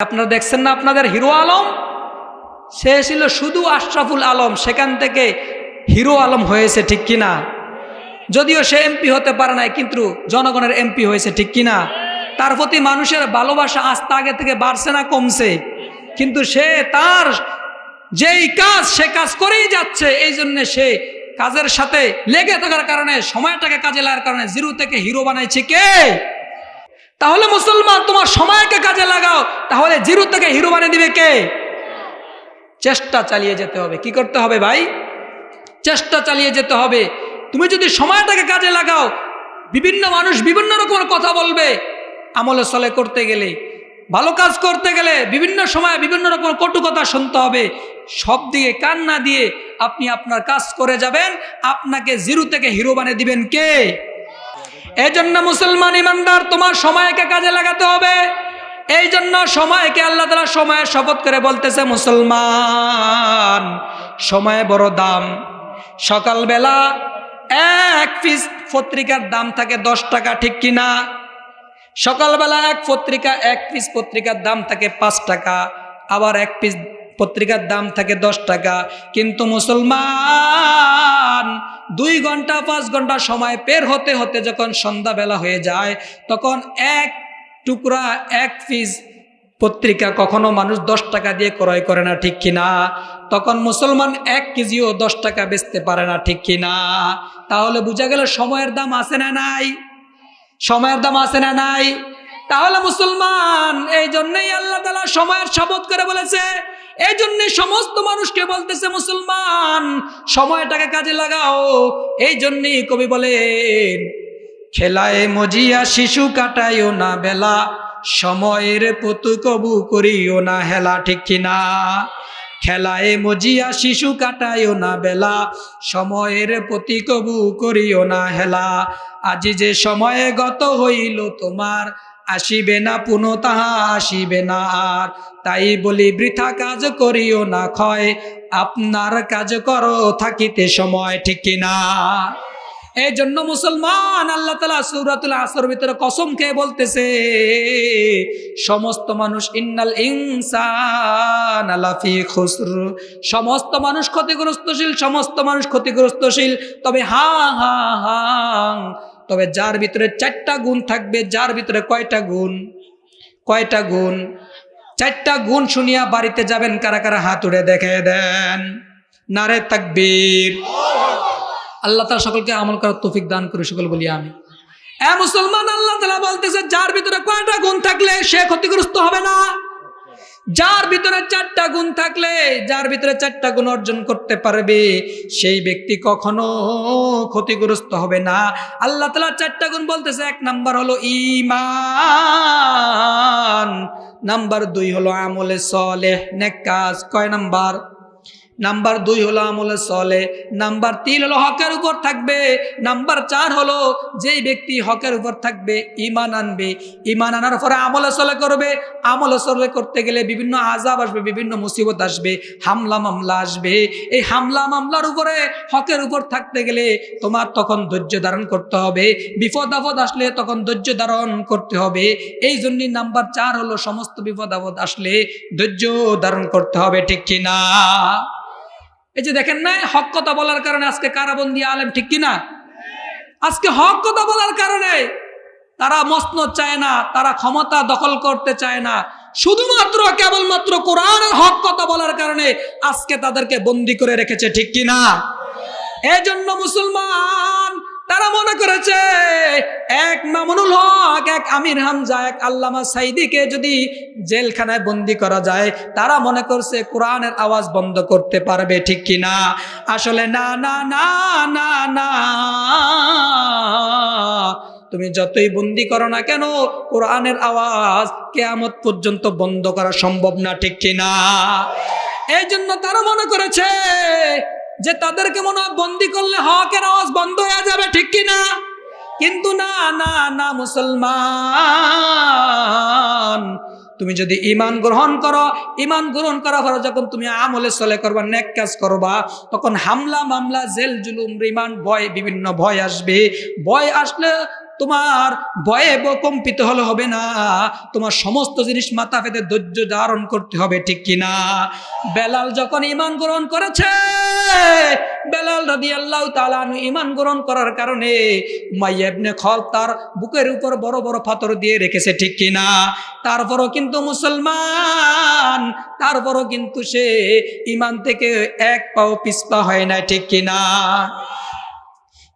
আপনারা দেখছেন না আপনাদের হিরো আলম? সে ছিল শুধু আশরাফুল আলম, সেখান থেকে হিরো আলম হয়েছে, ঠিক কিনা? যদিও সে এমপি হতে পারে নাই, কিন্তু জনগণের এমপি হয়েছে, ঠিক কিনা? তার প্রতি মানুষের ভালোবাসা আস্থা আগে থেকে বাড়ছে না, কমছে। কিন্তু সে তার যেই কাজ, সে কাজ করেই যাচ্ছে। এই জন্যে সে কাজের সাথে লেগে থাকার কারণে, সময়টাকে কাজে লাগার কারণে জিরো থেকে হিরো বানাইছে কে? তাহলে মুসলমান, তোমার সময়কে কাজে লাগাও। তাহলে জিরো থেকে হিরো বানিয়ে দিবে কে? চেষ্টা চালিয়ে যেতে হবে। কি করতে হবে ভাই? চেষ্টা চালিয়ে যেতে হবে। তুমি যদি সময়টাকে কাজে লাগাও, বিভিন্ন মানুষ বিভিন্ন রকমের কথা বলবে, আমলে সলে করতে গেলে, ভালো কাজ করতে গেলে বিভিন্ন সময় বিভিন্ন রকম কটু কথা শুনতে হবে। সব দিকে কান না দিয়ে আপনি আপনার কাজ করে যাবেন। আপনাকে জিরো থেকে হিরো বানিয়ে দিবেন কে? এই জন্য মুসলমান ইমানদার, তোমার সময়কে কাজে লাগাতে হবে। এই জন্য সময়কে আল্লাহ তালা সময়ের শপথ করে বলতেছে, মুসলমান, সময় বড় দাম। সকালবেলা এক পিস পত্রিকার দাম থাকে দশ টাকা, ঠিক কিনা সকালবেলা এক পত্রিকা, এক পিস পত্রিকার দাম থাকে পাঁচ টাকা। আবার এক পিস পত্রিকার দাম থাকে দশ টাকা। কিন্তু মুসলমান দুই ঘণ্টা, পাঁচ ঘণ্টা সময় পের হতে হতে যখন সন্ধ্যাবেলা হয়ে যায়, তখন এক টুকরা, এক পিস পত্রিকা কখনো মানুষ দশ টাকা দিয়ে ক্রয় করে না, ঠিক কিনা? তখন মুসলমান এক কেজিও দশ টাকা বেচতে পারে না, ঠিক কিনা? তাহলে বোঝা গেল সময়ের দাম আছে না নাই? সময়ের দাম আছে না নাই? তাহলে মুসলমান এই জন্যই আল্লাহ তালা সময়ের শপথ করে বলেছে এই জন্য সমস্ত মানুষকে বলতেছে মুসলমান, সময়টাকে কাজে লাগাও। এই জন্যই কবি বলেন, খেলায় মজিয়া শিশু কাটাইও না বেলা, সময়ের পতু কবু করিও না হেলা, ঠিক কিনা খেলায় মজিয়া শিশু কাটাইও না বেলা, সময়ের প্রতি কবু করিও না হেলা। আজি যে সময়ে গত হইল তোমার, আসিবে না পুনঃ তাহা, আসিবে না আর। তাই বলি, বৃথা কাজ করিও না, ক্ষয়। আপনার কাজ করো থাকিতে সময়, ঠিক কিনা এই জন্য মুসলমান, আল্লাহ তালা সুরাতুল আসর ভিতরে কসম খেয়ে বলতেছে, সমস্ত মানুষ, ইন্নাল ইনসান আলাফি খুসর। সমস্ত মানুষ ক্ষতিগ্রস্তশীল, সমস্ত মানুষ ক্ষতিগ্রস্তশীল। তবে হা হা হা, তবে যার ভিতরে চারটা গুণ থাকবে, যার ভিতরে কয়টা গুণ? কয়টা গুণ? চারটা গুণ শুনিয়া বাড়িতে যাবেন, কারা কারা হাত উড়ে দেখে দেন। নারে তাকবীর। আল্লাহ তালা সকলকে আমল করার তৌফিক দান করে সকল বলি আমি এ মুসলমান, আল্লাহ তালা বলতেছে, যার ভিতরে কয়টা গুণ থাকলে সে ক্ষতিগ্রস্ত হবে না? যার ভিতরে চারটা গুণ থাকলে, যার ভিতরে চারটা গুণ অর্জন করতে পারবে, সেই ব্যক্তি কখনো ক্ষতিগ্রস্ত হবে না। আল্লাহ তালা চারটা গুণ বলতেছে, এক নাম্বার হলো ইমান। নাম্বার দুই হলো আমলে সলেহ নেক কাজ। কয় নাম্বার? নাম্বার দুই হলো আমলে চলে নাম্বার তিন হলো হকের উপর থাকবে, নাম্বার চার হলো যেই ব্যক্তি হকের উপর থাকবে ইমান আনবে ইমান আনার পরে আমলে চলে করবে, আমলে চলে করতে গেলে বিভিন্ন আজাব আসবে, বিভিন্ন মুসিবত আসবে, হামলা মামলা আসবে। এই হামলা মামলার উপরে হকের উপর থাকতে গেলে তোমার তখন ধৈর্য ধারণ করতে হবে, বিপদ আপদ আসলে তখন ধৈর্য ধারণ করতে হবে। এই জন্যই নাম্বার চার হলো সমস্ত বিপদ আপদ আসলে ধৈর্য ধারণ করতে হবে, ঠিক কিনা? এই যে দেখেন না, হক কথা বলার কারণে আজকে কারাবন্দি আলেম ঠিক কিনা? আজকে হক কথা বলার কারণে তারা মসনদ চায় না, তারা ক্ষমতা দখল করতে চায় না। শুধুমাত্র, কেবলমাত্র কোরআনের হক কথা বলার কারণে আজকে তাদেরকে বন্দি করে রেখেছে ঠিক কিনা? এই জন্য মুসলমান তারা মনে করেছে, এক মামুনুল হক, এক আমির হামজা, এক আল্লামা সাইদিকে যদি জেলখানায় বন্দি করা যায়, তারা মনে করছে কোরআনের আওয়াজ বন্ধ করতে পারবে, ঠিক কি না? আসলে না না না না না। তুমি যতই বন্দি করো না কেন, কোরআনের আওয়াজ কেয়ামত পর্যন্ত বন্ধ করা সম্ভব না, ঠিক কি না? এই জন্য তারা মনে করেছে যে তাদেরকে মনে হয় বন্দি করলে হকের আওয়াজ বন্ধ হয়ে যাবে, ঠিক কি না? কিন্তু না না না, মুসলমান। তুমি যদি ইমান গ্রহণ করো ইমান গ্রহণ করার পরে যখন তুমি আমলে চলে করবা, নেক কাজ করবা, তখন হামলা, মামলা, জেল, জুলুম, রিমান্ড, ভয়, বিভিন্ন ভয় আসবে। ভয় আসলে তোমার ভয়ে ব- কম্পিত হলে হবে না। তোমার সমস্ত জিনিস মাথা পেতে ধৈর্য ধারণ করতে হবে, ঠিক কিনা বেলাল যখন ইমান গ্রহণ করেছে, বেলাল রাদি আল্লাহ তালানু ইমান গ্রহণ করার কারণে মাইয়াবনে খল তার বুকের উপর বড় বড় পাথর দিয়ে রেখেছে, ঠিক কিনা তারপরও কিন্তু মুসলমান, তারপরও কিন্তু সে ইমান থেকে এক পাও পিছপা হয় না ঠিক কিনা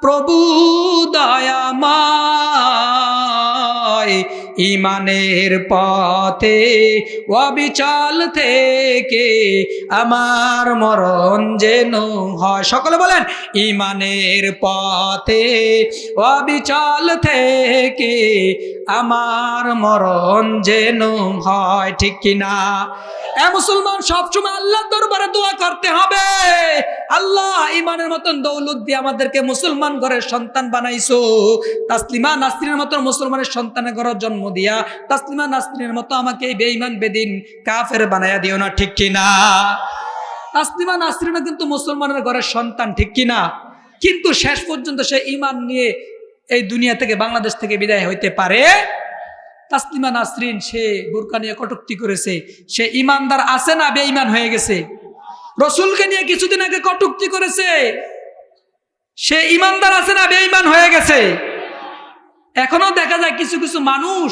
প্রভু দয়াময়। ইমানের পথে অবিচল থেকে আমার মরণ যেন হয়। সকলে বলেন, ইমানের পথে অবিচল থেকে আমার মরণ যেন হয়। ঠিক কিনা? এ মুসলমান, সবসময় আল্লাহ দরবারে দোয়া করতে হবে। আল্লাহ ইমানের মতন দৌলত দিয়ে আমাদেরকে মুসলমান ঘরের সন্তান বানাইছো। তাসলিমা নাসরিনের মতন মুসলমানের সন্তানের ঘরের জন্ম দিয়া তাসলিমা নাসরিনের মতো আমাকে এই বেঈমান বেদিন কাফের বানাইয়া দিও না, ঠিক কিনা? তাসলিমা নাসরিনও কিন্তু মুসলমানের ঘরের সন্তান, ঠিক কিনা? কিন্তু শেষ পর্যন্ত সে ইমান নিয়ে এই দুনিয়া থেকে, বাংলাদেশ থেকে বিদায় হইতে পারে? তাসলিমা নাসরিন সে বোরকা নিয়ে কটুক্তি করেছে, সে ইমানদার আছে না বেঈমান হয়ে গেছে? রসুলকে নিয়ে কিছুদিন আগে কটুক্তি করেছে, সে ইমানদার আছে না বেঈমান হয়ে গেছে? এখনও দেখা যায় কিছু কিছু মানুষ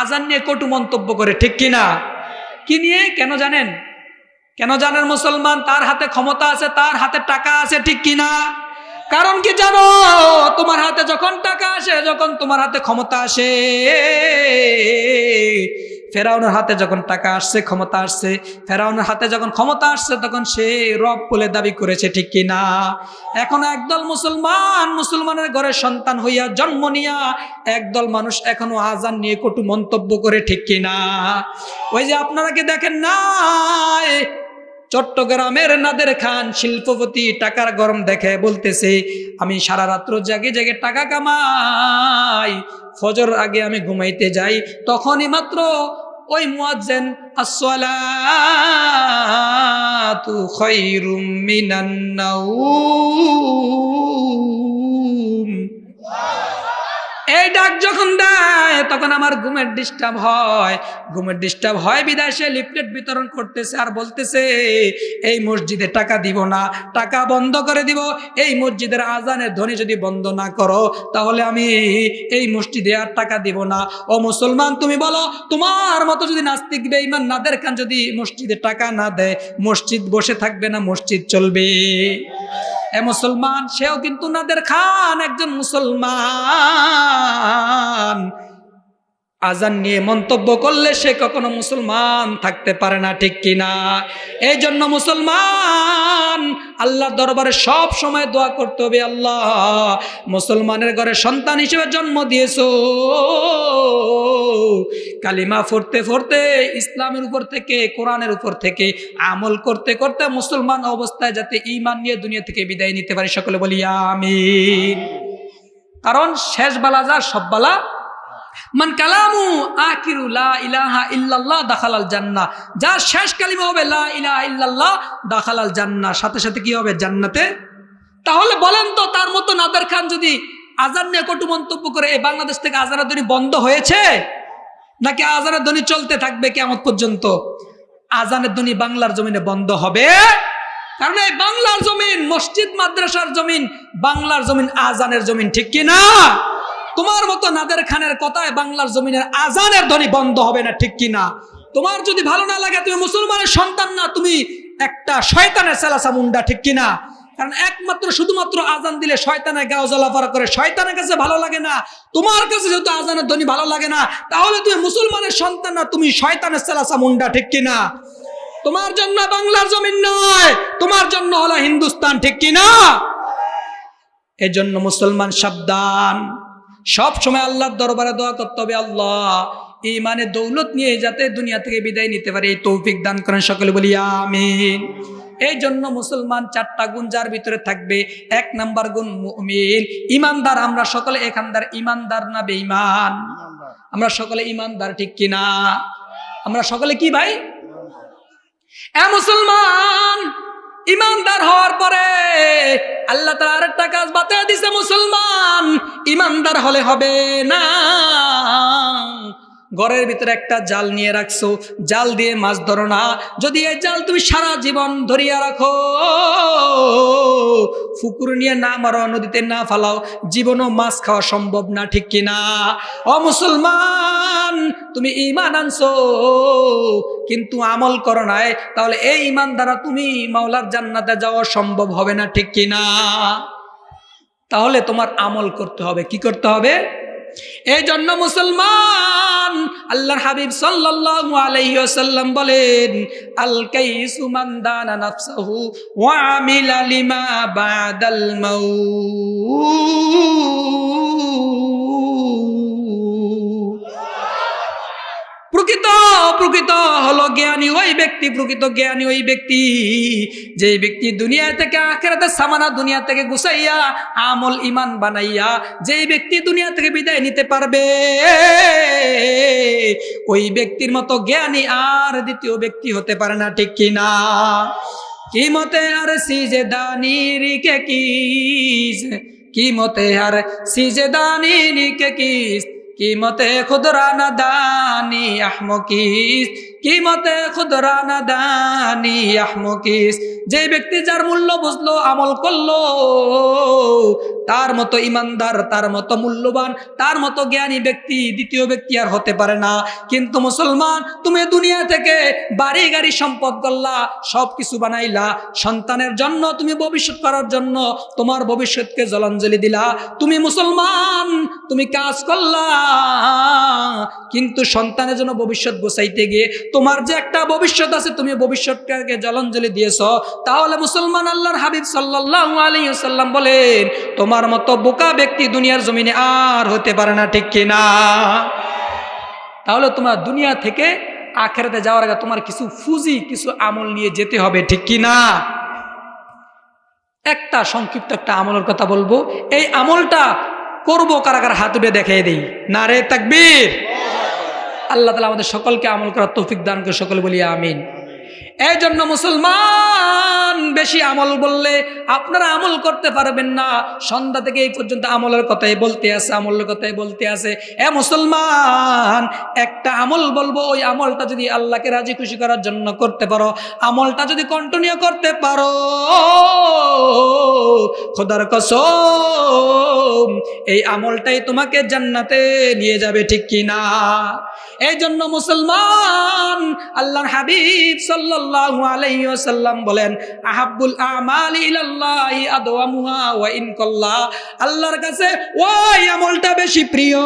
আজান নিয়ে কটু মন্তব্য করে, ঠিক কিনা কি নিয়ে? কেন জানেন? কেন জানেন মুসলমান? তার হাতে ক্ষমতা আছে, তার হাতে টাকা আছে, ঠিক কিনা কারণ কি জানো? তোমার হাতে যখন টাকা আসে, যখন তোমার হাতে ক্ষমতা আসে ফেরাউনের হাতে যখন টাকা আসছে, ক্ষমতা আসছে, ফেরাউনের হাতে যখন ক্ষমতা আসছে, তখন সে রব বলে দাবি করেছে, ঠিক কি না? এখন একদল মুসলমান, মুসলমানের ঘরে সন্তান হইয়া জন্ম নিয়া একদল মানুষ এখনও আজান নিয়ে কটু মন্তব্য করে, ঠিক কি না? ওই যে আপনারা কি দেখেন না চট্টগ্রামের নাদের খান শিল্পপতি টাকার গরম দেখে বলতেছে, আমি সারা রাত্র জাগে জাগে টাকা কামাই ফজর আগে আমি ঘুমাইতে যাই তখনই মাত্র ওই নাউম এই ডাক যখন দেয় তখন আমার ঘুমের ডিস্টার্ব হয়। ঘুমের ডিস্টার্ব হয়, বিদায় সে লিফলেট বিতরণ করতেছে আর বলতেছে, এই মসজিদে টাকা দিব না, টাকা বন্ধ করে দিব। এই মসজিদের আজানের ধ্বনি যদি বন্ধ না করো, তাহলে আমি এই মসজিদে আর টাকা দিব না। ও মুসলমান, তুমি বলো, তোমার মতো যদি নাস্তিক বেঈমান নাদের খান যদি মসজিদে টাকা না দেয়, মসজিদ বসে থাকবে না, মসজিদ চলবে। এ মুসলমান, সেও কিন্তু নাদের খান, একজন মুসলমান। আজান নিয়ে মন্তব্য করলে সে কখনো মুসলমান থাকতে পারে না, ঠিক কিনা? এই জন্য মুসলমান আল্লাহ দরবারে সব সময় দোয়া করতে হবে, আল্লাহ মুসলমানের ঘরে সন্তান হিসেবে জন্ম দিয়েছ। কালিমা পড়তে পড়তে, ইসলামের উপর থেকে, কোরআনের উপর থেকে, আমল করতে করতে মুসলমান অবস্থায় যাতে ইমান নিয়ে দুনিয়া থেকে বিদায় নিতে পারি, সকলে বলি আমি কারণ শেষ বালা যা, সব বালা মান কালামু আকিরু লা ইলাহা ইল্লাল্লাহ দাখালাল যার শেষ কালিমা হবে লা ইলাহা ইল্লাল্লাহ দাখালাল সাথে সাথে কি হবে? জান্নাতে। তাহলে বলেন তো তার মতো নাদার খান যদি আজান নিয়ে কটু মন্তব্য করে এই বাংলাদেশ থেকে আজানের ধ্বনি বন্ধ হয়েছে? নাকি আজানের ধ্বনি চলতে থাকবে কেমন পর্যন্ত? আজানের ধ্বনি বাংলার জমিনে বন্ধ হবে। কারণ এই বাংলার জমিন, মসজিদ, মাদ্রাসার জমিন, বাংলার জমিন আজানের জমিন, ঠিক কি না তোমার মতো নাদের খানের কথায় বাংলার জমিনের আজানের ধ্বনি বন্ধ হবে না, ঠিক কিনা? তোমার যদি ভালো না লাগে, তুমি মুসলমানের সন্তান না, তুমি একটা শয়তানের সেলাসা মুন্ডা, ঠিক কিনা? কারণ একমাত্র, শুধুমাত্র আজান দিলে শয়তানের গাও জ্বলাফারা করে। শয়তানের কাছে ভালো লাগে না, তোমার কাছে যেহেতু আজানের ধ্বনি ভালো লাগে না, তাহলে তুমি মুসলমানের সন্তান না, তুমি শয়তানের সেলাসা মুন্ডা, ঠিক কি না তোমার জন্য বাংলার জমিন নয়, তোমার জন্য হলো হিন্দুস্তান, ঠিক কি না এজন্য মুসলমান সাবধান। সব সময় আল্লাহর দরবারে দোয়া করতে হবে, আল্লাহ, ইমানে দৌলত নিয়ে যাতে দুনিয়া থেকে বিদায় নিতে পারে, এই তৌফিক দান করেন সকলে, বলি আমিন। এই জন্য মুসলমান চারটা গুণ যার ভিতরে থাকবে, এক নাম্বার গুণ মুমিন। ইমানদার, আমরা সকলে এখানদার, ইমানদার না বেঈমান? আমরা সকলে ইমানদার, ঠিক কিনা? আমরা সকলে কি ভাই? এ মুসলমান! ইমানদার হওয়ার পরে আল্লাহ তার আরেকটা কাজ বাতিয়ে দিছে মুসলমান। ইমানদার হলে হবে না। ঘরের ভিতরে একটা জাল নিয়ে রাখছো, জাল দিয়ে মাছ ধরো না। যদি এই জাল তুমি সারা জীবন ধরিয়া রাখো, ফুকুর নিয়ে না মারো, নদীতে না ফালাও, জীবনও মাছ খাওয়া সম্ভব না, ঠিক কিনা ও মুসলমান, তুমি ইমান আনছো, কিন্তু আমল করো নাই, তাহলে এই ইমান দ্বারা তুমি মাওলার জান্নাতে যাওয়া সম্ভব হবে না, ঠিক কিনা তাহলে তোমার আমল করতে হবে, কি করতে হবে? এই জন্য মুসলমান আল্লাহর হাবিব সাল্লাল্লাহু আলাইহি ওয়াসাল্লাম বলেন, আল কাইসু মান দানা নাফসাহু ওয়া আমিলা লিমা বাদাল মাউত। প্রকৃত প্রকৃত হলো জ্ঞানী ওই ব্যক্তি, প্রকৃত জ্ঞানী ওই ব্যক্তি। যে ব্যক্তি দুনিয়া থেকে আখেরাতে সামানা দুনিয়া থেকে গুছাইয়া আমল ইমান বানাইয়া যে ব্যক্তি দুনিয়া থেকে বিদায় নিতে পারবে, ওই ব্যক্তির মতো জ্ঞানী আর দ্বিতীয় ব্যক্তি হতে পারে না, ঠিক কিনা কিমতে আর সিজে দানির কে কিস? কিমতে আর সিজে দানির কে কিস? কিমতে খুদরা দানি আহমকিস কিমতে খুদরানা দানি আহমকিস যে ব্যক্তি যার মূল্য বুঝলো, আমল করল, তার মতো ইমানদার, তার মতো মূল্যবান, তার মতো জ্ঞানী ব্যক্তি দ্বিতীয় ব্যক্তি আর হতে পারে না। কিন্তু মুসলমান, তুমি দুনিয়া থেকে বাড়ি, গাড়ি, সম্পদ করলা সব কিছু বানাইলা। সন্তানের জন্য, তুমি ভবিষ্যৎ করার জন্য, তোমার ভবিষ্যৎকে জলাঞ্জলি দিলা। তুমি মুসলমান, তুমি কাজ করলা, কিন্তু সন্তানের জন্য ভবিষ্যৎ গোছাইতে গিয়ে তোমার যে একটা ভবিষ্যৎ আছে, তুমি ভবিষ্যৎটাকে জলাঞ্জলি দিয়েছ। তাহলে মুসলমান আল্লাহর হাবিব সাল্লাল্লাহু আলাইহি সাল্লাম বলেন, তোমার মতো বোকা ব্যক্তি দুনিয়ার জমিনে আর হতে পারে না, ঠিক কিনা তাহলে তোমার দুনিয়া থেকে আখেরাতে যাওয়ার আগে তোমার কিছু ফুজি, কিছু আমল নিয়ে যেতে হবে, ঠিক কিনা একটা সংক্ষিপ্ত একটা আমলের কথা বলব। এই আমলটা করব কারা কারা হাত উঠে দেখিয়ে দিই। না রে তাকবীর। আল্লাহ তালা আমাদের সকলকে আমল করার তৌফিক দান করে সকলে বলি আমিন। এই জন্য মুসলমান বেশি আমল বললে আপনারা আমল করতে পারবেন না। সন্ধ্যা থেকে এই পর্যন্ত আমলের কথাই বলতে আছে, আমলের কথাই বলতে আছে। এ মুসলমান, একটা আমল বলব, ওই আমলটা যদি আল্লাহকে রাজি খুশি করার জন্য করতে পারো, আমলটা যদি কন্টিনিউ করতে পারো, খোদার কসম, এই আমলটাই তোমাকে জান্নাতে নিয়ে যাবে, ঠিক কিনা এই জন্য মুসলমান, আল্লাহর হাবিব সাল্লাল্লাহু আলাইহি ওয়াসাল্লাম বলেন আহাব্বুল আমালি ইলাল্লাহি আদওয়ামুহা ওয়া ইন কাল্লা। আল্লাহর কাছে ওই আমলটা বেশি প্রিয়।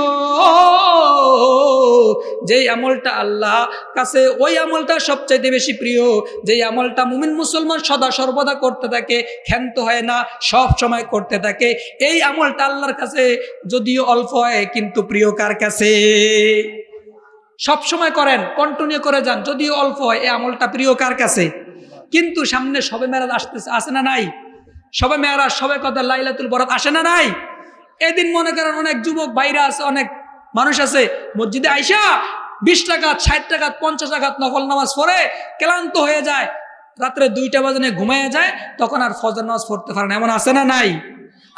যেই আমলটা আল্লাহ কাছে ওই আমলটা সবচাইতে বেশি প্রিয়। যেই আমলটা মুমিন মুসলমান সদা সর্বদা করতে থাকে, ক্ষান্ত হয় না, সব সময় করতে থাকে, এই আমলটা আল্লাহর কাছে যদিও অল্প হয়, কিন্তু প্রিয় কার কাছে? সব সময় করেন কন্টিনিউ করে যান, যদিও অল্প হয়, এই আমলটা প্রিয় কার কাছে? কিন্তু সামনে সবে মেরাজ আসতেছে আসে না নাই? সবে মেয়ারাজ সবে কথা লাইলাতুল বরাত আসে না নাই? এদিন মনে করেন অনেক যুবক বাইরে আছে, অনেক মানুষ আছে, মসজিদে আইসা বিশ টাকা ষাট টাকা পঞ্চাশ টাকা নকল নামাজ পড়ে, ক্লান্ত হয়ে যায়। রাত্রে দুইটা বাজনে ঘুমাইয়া যায়, তখন আর ফজর নামাজ পড়তে পারে না। এমন আছে না নাই?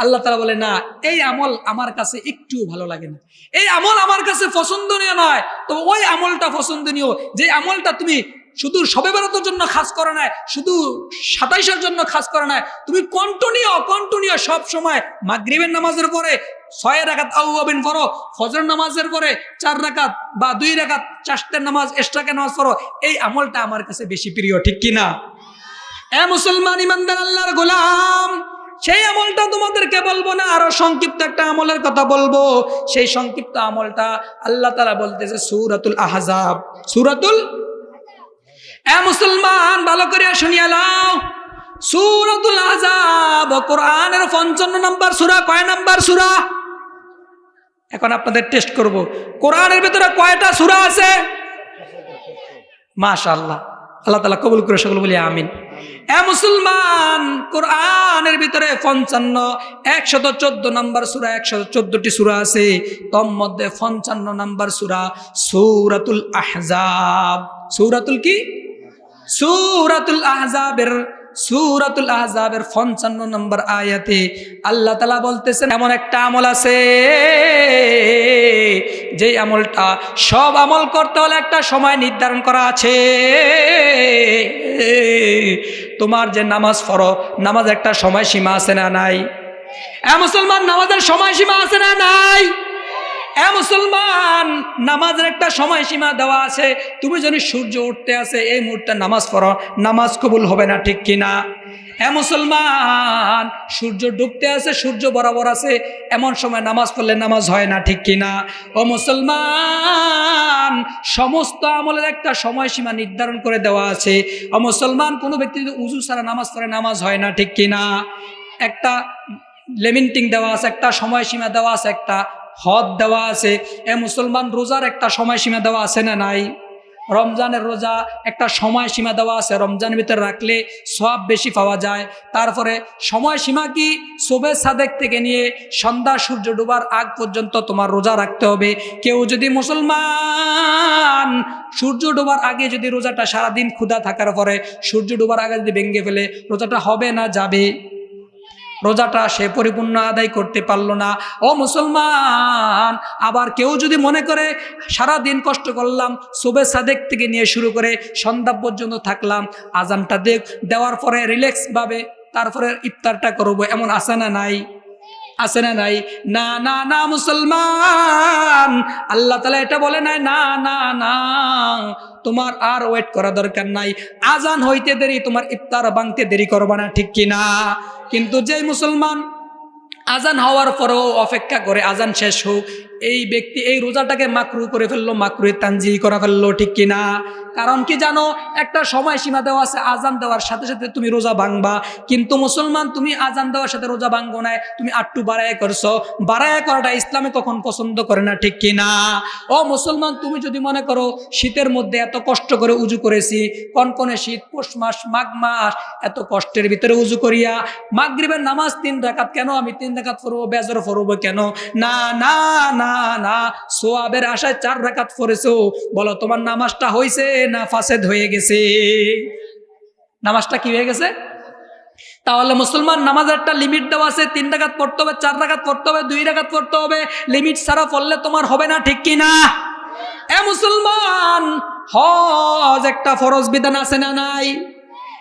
আল্লাহ তালা বলে, না, এই আমল আমার কাছে একটু ভালো লাগে না। এই আমল আমার কাছে পছন্দনীয় নয়, তবে ওই আমলটা পছন্দনীয়। যে আমলটা তুমি শুধু সবে বেরোতের জন্য খাস করে নাই, শুধু সাতাইশের জন্য খাস করে নাই। তুমি কন্টিনিউ কন্টিনিউ সব সময় মাগরিবের নামাজের পরে ছয় রাকাত আউবিন পড়ো ফজর নামাজের পরে চার রাকাত বা দুই রাকাত চারটের নামাজ এক্সট্রাকে নামাজ পড়ো, এই আমলটা আমার কাছে বেশি প্রিয়, ঠিক কিনা এ মুসলমান ইমানদার আল্লাহর গোলাম, সেই আমলটা তোমাদেরকে বলব না, আরও সংক্ষিপ্ত একটা আমলের কথা বলব। সেই সংক্ষিপ্ত আমলটা আল্লাহ তারা বলতেছে সুরাতুল আহজাব। সুরাতুল এ মুসলমান, ভালো করে শুনিয়া লাও সুরাতুল আহজাব কোরআনের পঞ্চান্ন নাম্বার সুরা, কয় নাম্বার সুরা? এখন আপনাদের টেস্ট করব। কোরআনের ভিতরে কয়টা সুরা আছে? মাশাআল্লাহ। আল্লাহ তালা কবুল করে সকল বলি আমিন। এ মুসলমান, কোরআনের ভিতরে পঞ্চান্ন, একশত চোদ্দ নাম্বার সুরা, একশত চোদ্দটি সুরা আছে। তোর মধ্যে পঞ্চান্ন নাম্বার সুরা, সৌরাতুল আহজাব। সৌরাতুল কি? সূরাতুল আহজাবের সূরাতুল আহজাবের 55 নম্বর আয়াতে আল্লাহ তাআলা বলতেছেন, এমন একটা আমল আছে। যে আমলটা সব আমল করতে হলে একটা সময় নির্ধারণ করা আছে। তোমার যে নামাজ পড়ো নামাজ একটা সময় সীমা আছে না নাই? মুসলমান, নামাজের সময়সীমা আছে না নাই? মুসলমান, নামাজের একটা সময়সীমা দেওয়া আছে। তুমি যদি সূর্য উঠতে আছে এই মুহূর্তে নামাজ পড়ো। নামাজ কবুল হবে না, ঠিক কিনা? এ মুসলমান, সূর্য ডুবতে আছে সূর্য বরাবর আছে এমন সময় নামাজ পড়লে নামাজ হয় না, ঠিক কিনা? ও মুসলমান, সমস্ত আমলের একটা সময়সীমা নির্ধারণ করে দেওয়া আছে। ও মুসলমান, কোনো ব্যক্তি যদি উজু ছাড়া নামাজ পড়ে, নামাজ হয় না, ঠিক কিনা? একটা লেমিন্টিং দেওয়া আছে, একটা সময়সীমা দেওয়া আছে, একটা হদ দেওয়া আছে। এ মুসলমান রোজার একটা সময়সীমা দেওয়া আছে না নাই? রমজানের রোজা একটা সময়সীমা দেওয়া আছে। রমজানের ভিতরে রাখলে সব বেশি পাওয়া যায়। তারপরে সময়সীমা কি? শোবে সাদেক থেকে নিয়ে সন্ধ্যা সূর্য ডোবার আগ পর্যন্ত তোমার রোজা রাখতে হবে। কেউ যদি মুসলমান সূর্য ডোবার আগে যদি রোজাটা সারাদিন ক্ষুধা থাকার পরে সূর্য ডোবার আগে যদি ভেঙে ফেলে, রোজাটা হবে না, যাবে? রোজাটা সে পরিপূর্ণ আদায় করতে পারল না। ও মুসলমান, আবার কেউ যদি মনে করে সারা দিন কষ্ট করলাম, শুভে সাদেক থেকে নিয়ে শুরু করে সন্ধ্যা পর্যন্ত থাকলাম, আজানটা দেখ দেওয়ার পরে রিল্যাক্সভাবে তারপরে ইফতারটা করব, এমন আসে না নাই? আছে না নাই? না না না, মুসলমান! আল্লাহ তালা এটা বলে নাই, না না না, তোমার আর ওয়েট করা দরকার নাই। আজান হইতে দেরি, তোমার ইফতার বাংতে দেরি করবা না, ঠিক কিনা? কিন্তু যে মুসলমান আজান হওয়ার পরেও অপেক্ষা করে আজান শেষ হোক, এই ব্যক্তি এই রোজাটাকে মাকরু করে ফেলল মাকরু তানজি করা ফেলল, ঠিক কিনা? কারণ কি জানো? একটা সময় সীমা দেওয়া আছে, আজান দেওয়ার সাথে সাথে তুমি রোজা ভাঙবা। কিন্তু মুসলমান, তুমি আজান দেওয়ার সাথে রোজা ভাঙবো না তুমি আটটু বাড়ায় করছ। বাড়ায় করাটা ইসলামে কখন পছন্দ করে না, ঠিক কিনা ও মুসলমান, তুমি যদি মনে করো শীতের মধ্যে এত কষ্ট করে উজু করেছি, কনকনে শীত, পৌষ মাস, মাঘ মাস, এত কষ্টের ভিতরে উজু করিয়া মাগরিবের নামাজ তিন রাকাত কেন? আমি তিন রাকাত পড়ব, বেজর পড়ব কেন? না না না না, সোয়াবের আশায় চার রাকাত পড়েছো। বলো, তোমার নামাজটা হয়েছে না ফাসেদ হয়ে গেছে। নামাজটা কি হয়ে গেছে? তাহলে মুসলমান নামাজের একটা লিমিট দেওয়া আছে, তিন রাকাত পড়তে হবে, চার রাকাত পড়তে হবে, দুই রাকাত পড়তে হবে। লিমিট ছাড়া পড়লে তোমার হবে না, ঠিক কি না এ মুসলমান, হজ একটা ফরজ বিধান আছে না নাই?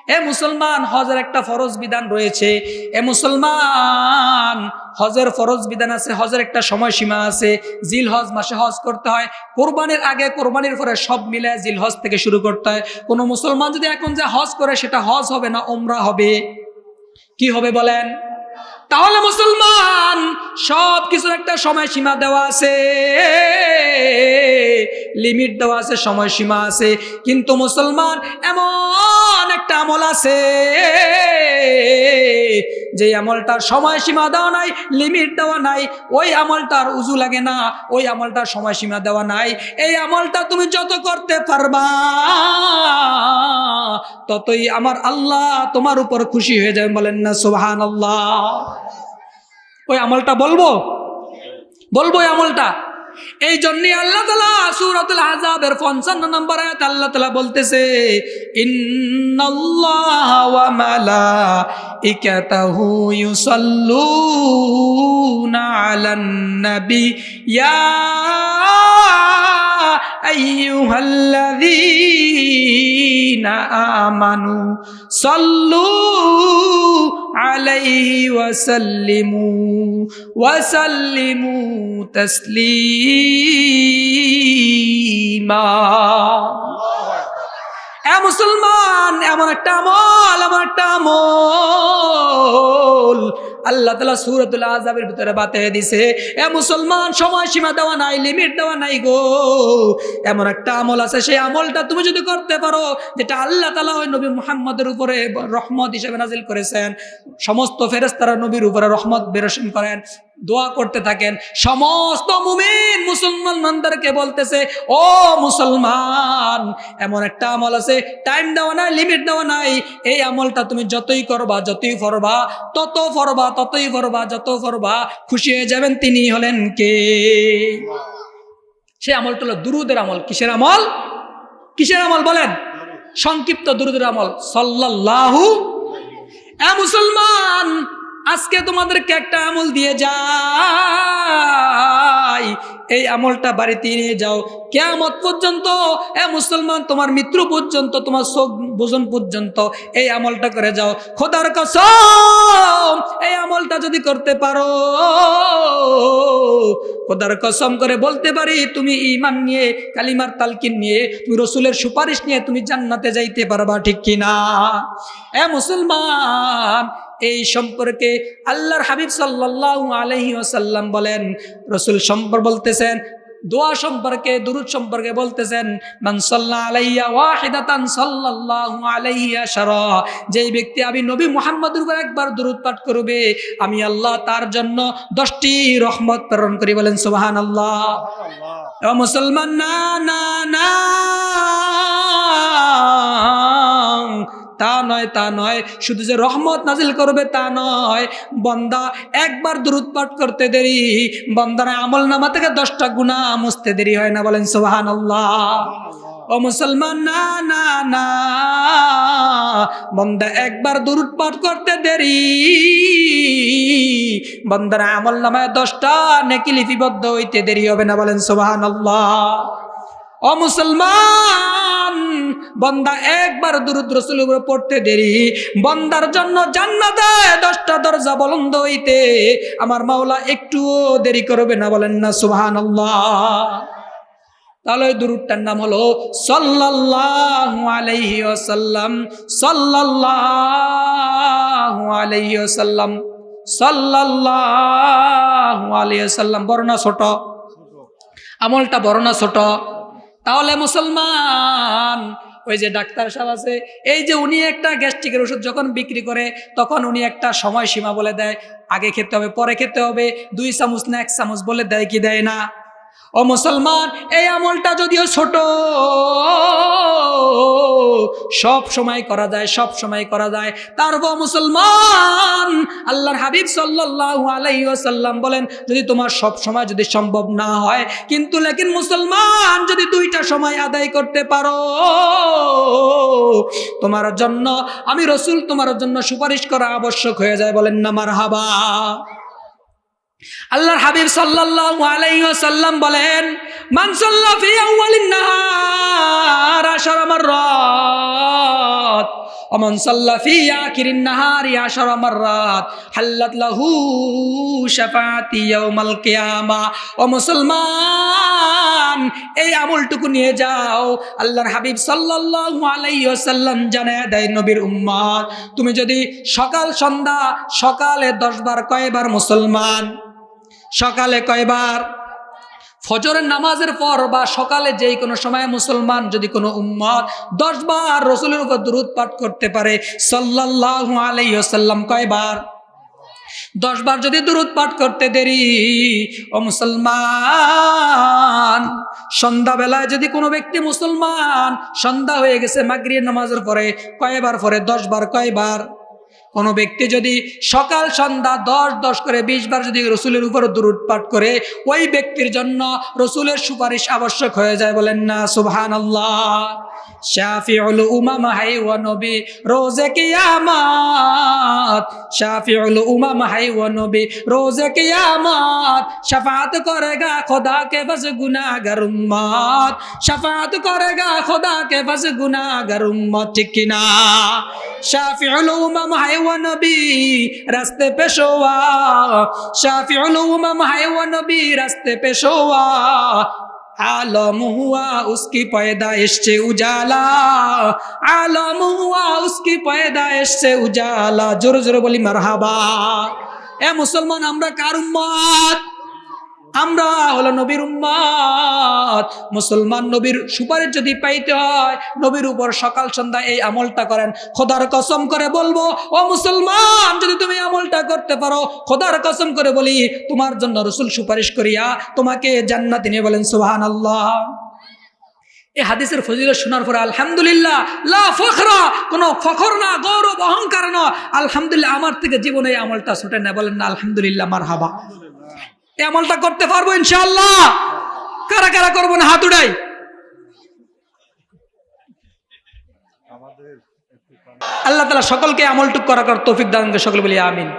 এ মুসলমান, হজের একটা ফরজ বিধান রয়েছে। এ মুসলমান, হজের ফরজ বিধান আছে, হজের একটা সময়সীমা আছে। জিল হজ মাসে হজ করতে হয়। কোরবানির আগে, কোরবানির পরে সব মিলে জিল হজ থেকে শুরু করতে হয়। কোনো মুসলমান যদি এখন যে হজ করে, সেটা হজ হবে না ওমরা হবে। কি হবে বলেন? তাহলে মুসলমান সব কিছুর একটা সময়সীমা দেওয়া আছে। লিমিট দেওয়া আছে, সময়সীমা আছে। কিন্তু মুসলমান, এমন একটা আমল আছে যে আমলটার সময়সীমা দেওয়া নাই, লিমিট দেওয়া নাই। ওই আমলটার উজু লাগে না, ওই আমলটার সময়সীমা দেওয়া নাই। এই আমলটা তুমি যত করতে পারবা, ততই আমার আল্লাহ তোমার উপর খুশি হয়ে যাবে বলেন না সুবহান আল্লাহ ওই আমলটা বলব? বলব ওই আমলটা? এই জন্য আল্লাহ তালা সুরাতুল আজাবের পঞ্চান্ন নম্বর আয়াত আল্লাহ তালা বলতেছে, ইন্নাল্লাহ আমানু সাল্লু আলাইহি ওয়াসাল্লিমু ওয়াসাল্লিমু তাসলিমা। এ মুসলমান এমন একটা আমল এমন একটা আমল। আল্লাহ তালা সুরতুল আজাবের ভিতরে বাতে দিছে, এ মুসলমান, সময়সীমা দেওয়া নাই, লিমিট দেওয়া নাই গো। এমন একটা আমল আছে, সেই আমলটা তুমি যদি করতে পারো, যেটা আল্লাহ তালা ওই নবী মুহাম্মদের উপরে রহমত হিসেবে নাজিল করেছেন। সমস্ত ফেরেস্তারা নবীর উপরে রহমত বেরোশন করেন, দোয়া করতে থাকেন। সমস্ত মুমিন মুসলমানদেরকে বলতেছে, ও মুসলমান, এমন একটা আমল আছে টাইম দেওয়া নাই লিমিট দেওয়া নাই। এই আমলটা তুমি যতই করবা, যতই ফরবা, তত ফরবা ততই ফরবা যত ফরবা খুশি হয়ে যাবেন তিনি হলেন কে? সে আমলটা হলো দুরুদের আমল, কিসের আমল? কিসের আমল বলেন? সংক্ষিপ্ত দুরুদের আমল, সাল্লাল্লাহু এ মুসলমান, আজকে তোমাদেরকে একটা আমল দিয়ে যাই। এই আমলটা বাড়িতে নিয়ে যাও। কেয়ামত পর্যন্ত, এ মুসলমান তোমার মৃত্যু পর্যন্ত, তোমার চোখ বোজন পর্যন্ত, এই আমলটা করে যাও। খোদার কসম, এই আমলটা যদি করতে পারো, খোদার কসম করে বলতে পারি, তুমি ইমান নিয়ে, কালিমার তালকিন নিয়ে, তুমি রসুলের সুপারিশ নিয়ে তুমি জান্নাতে যাইতে পারবা, ঠিক কিনা এ মুসলমান, এই সম্পর্কে আল্লাহর হাবিব সাল্লাহ আলহি ওসাল্লাম বলেন, রসুল সম্পর্ক বলতেছেন দোয়া সম্পর্কে দুরুদ সম্পর্কে বলতেছেন মান সাল্লাহ আলাইয়া ওয়াহিদাতান সাল্লাল্লাহু আলাইহি আশারা যেই ব্যক্তি আমি নবী মুহাম্মদের উপর একবার দুরুদ পাঠ করবে আমি আল্লাহ তার জন্য দশটি রহমত প্রেরণ করি। বলেন সুবহানাল্লাহ। ও মুসলমান না না না। তা নয় তা নয়। শুধু যে রহমত নাজিল করবে তা নয়। বন্দা একবার দূরত পাঠ করতে দেরি, বন্দার আমল নামা থেকে দশটা গুণা মুছতে দেরি হয় না বলেন সোহান ও মুসলমান, না না না। বন্দা একবার দূরত পাঠ করতে দেরি, বন্দার আমল নামায় দশটা নেকি লিপিবদ্ধ হইতে দেরি হবে না বলেন সোহান ও মুসলমান, বন্দা একবার দুরুদ রসুল পড়তে দেরি। বন্দার জন্য জান্নাতে দশটা দরজা বলন্দ হইতে আমার মাওলা একটুও দেরি করবে না, বলেন না সুবহান তাহলে ওই দুরুদটার নাম হলো সাল্লাল্লাহু আলাইহি ওয়াসাল্লাম, সাল্লাল্লাহু আলাইহি ওয়াসাল্লাম, সাল্লাল্লাহু ছোট? আমলটা না ছোট? তাহলে মুসলমান, ওই যে ডাক্তার সাহেব আছে, এই যে উনি একটা গ্যাস্ট্রিকের ওষুধ যখন বিক্রি করে, তখন উনি একটা সময় সীমা বলে দেয়, আগে খেতে হবে, পরে খেতে হবে, দুই চামচ না, এক চামচ বলে দেয় কি দেয় না? ও মুসলমান, এই আমলটা যদিও ছোট, সব সময় করা যায়, সব সময় করা যায়। তারপর মুসলমান, আল্লাহর হাবিব সাল্লাল্লাহু আলাইহি ওয়াসাল্লাম বলেন, যদি তোমার সব সময় যদি সম্ভব না হয়, কিন্তু লেকিন মুসলমান যদি দুইটা সময় আদায় করতে পারো, তোমার জন্য, আমি রসুল, তোমার জন্য সুপারিশ করা আবশ্যক হয়ে যায়। বলেন না, মারহাবা। আল্লাহর হাবিব সাল্লাম বলেন মুসলমান, এই আমলটুকু নিয়ে যাও। আল্লাহর হাবিব সাল্লাল্লাহু জানে দেয় নবীর তুমি যদি সকাল সন্ধ্যা সকালে দশবার কয়বার মুসলমান সকালে কয়বার? ফজরের নামাজের পর বা সকালে যেই কোনো সময় মুসলমান যদি কোনো উম্মত দশ বার রসুলের উপর দূরত পাঠ করতে পারে সাল্লাহ আলাইসাল্লাম কয়বার? দশ বার যদি দূরত পাঠ করতে দেরি, ও মুসলমান, সন্ধ্যাবেলায় যদি কোনো ব্যক্তি মুসলমান সন্ধ্যা হয়ে গেছে মাগরির নামাজের পরে, কয়বার পরে? দশ বার কয়বার? কোনো ব্যক্তি যদি সকাল, সন্ধ্যা দশ দশ করে, বিশ বার যদি রসুলের উপর দূর পাঠ করে, ওই ব্যক্তির জন্য রসুলের সুপারিশ আবশ্যক হয়ে যায় বলেন না সুবহান আল্লাহ নবী শাফাত করেগা খোদা শাফাত করেগা খোদা ঠিক কিনা? শাফিউল উমাম হাই ওয়া নবী রাস্তে পেশোয়া শাফিউল উমাম হাই ওয়া নবী রাস্তে পেশোয়া आलम हुआ उसकी पैदाइश से उजाला आलम हुआ उसकी पैदाइश से उजाला জোরে জোরে বলি মারহাবা এ মুসলমান আমরা কার উম্মত আমরা হলো নবীর উম্মাদ। মুসলমান নবীর সুপারিশ যদি পাইতে হয়, নবীর উপর সকাল সন্ধ্যা এই আমলটা করেন। খোদার কসম করে বলব, ও মুসলমান, যদি তুমি আমলটা করতে পারো, খোদার কসম করে বলি, তোমার জন্য রসুল সুপারিশ করিয়া তোমাকে জান্নাত নিয়ে বলেন সুবহান আল্লাহ এই হাদিসের ফজিলত শোনার পরে আলহামদুলিল্লাহ, লা কোনো ফখর না, গৌরব, অহংকার না। আলহামদুলিল্লাহ, আমার থেকে জীবনে আমলটা ছুটে না, বলেন না, আলহামদুলিল্লাহ মার হাবা এই আমলটা করতে পারব ইনশাল্লাহ কারা কারা করব না হাত উড়াই আল্লাহ তালা সকলকে আমলটুক করা কর তৌফিক দান সকল সকলে বলি আমিন।